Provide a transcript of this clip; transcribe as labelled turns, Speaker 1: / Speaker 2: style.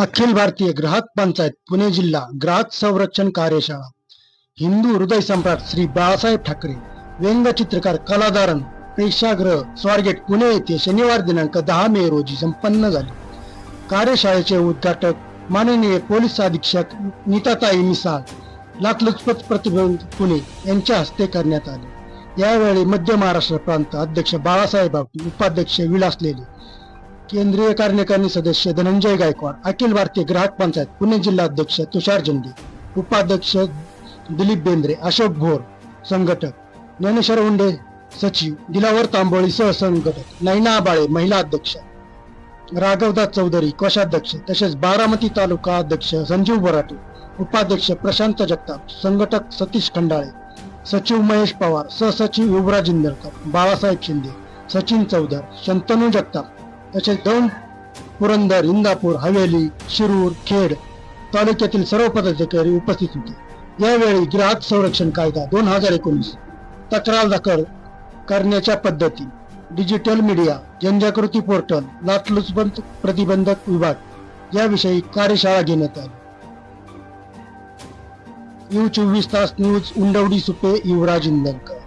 Speaker 1: अखिल भारतीय ग्राहक पंचायत पुणे जिल्हा ग्राहक संरक्षण कार्यशाळा. हिंदू हृदय सम्राट श्री बाळासाहेब ठाकरे व्यंगचित्रकार कलादारण प्रेक्षागृह स्वारगेट पुणे येथे शनिवार दिनांक दहा मे रोजी संपन्न झाले. कार्यशाळेचे उद्घाटक माननीय पोलीस अधीक्षक नीताताई मिसाळ लाचलुचपत प्रतिबंध पुणे यांच्या हस्ते करण्यात आले. यावेळी मध्य महाराष्ट्र प्रांत अध्यक्ष बाळासाहेब आवटी उपाध्यक्ष विलासलेले केंद्रीय कार्यकारिणी सदस्य धनंजय गायकवाड अखिल भारतीय ग्राहक पंचायत पुणे जिल्हा अध्यक्ष तुषार झेंडे उपाध्यक्ष दिलीप बेंद्रे अशोक भोर संघटक ज्ञानेश्वर उंडे सचिव दिलावर तांबोळी सहसंघटक नैना आबाळे महिला अध्यक्ष राघवदास चौधरी कोषाध्यक्ष तसेच बारामती तालुका अध्यक्ष संजीव बराटे उपाध्यक्ष प्रशांत जगताप संघटक सतीश खंडाळे सचिव महेश पवार सहसचिव युवराज इंदळकर बाळासाहेब शिंदे सचिन चौधर शंतनू जगताप तसेच दौंड पुरंदर इंदापूर हवेली शिरूर खेड तालुक्यातील सर्व पदाधिकारी उपस्थित होते. यावेळी ग्राहक संरक्षण कायदा दोन हजार एकोणीस तक्रार दाखल करण्याच्या पद्धती डिजिटल मीडिया जनजागृती पोर्टल लाचलुचपत प्रतिबंधक विभाग याविषयी कार्यशाळा घेण्यात आली. यू चोवीस तास न्यूज उंडवडी सुपे युवराज इंदनकर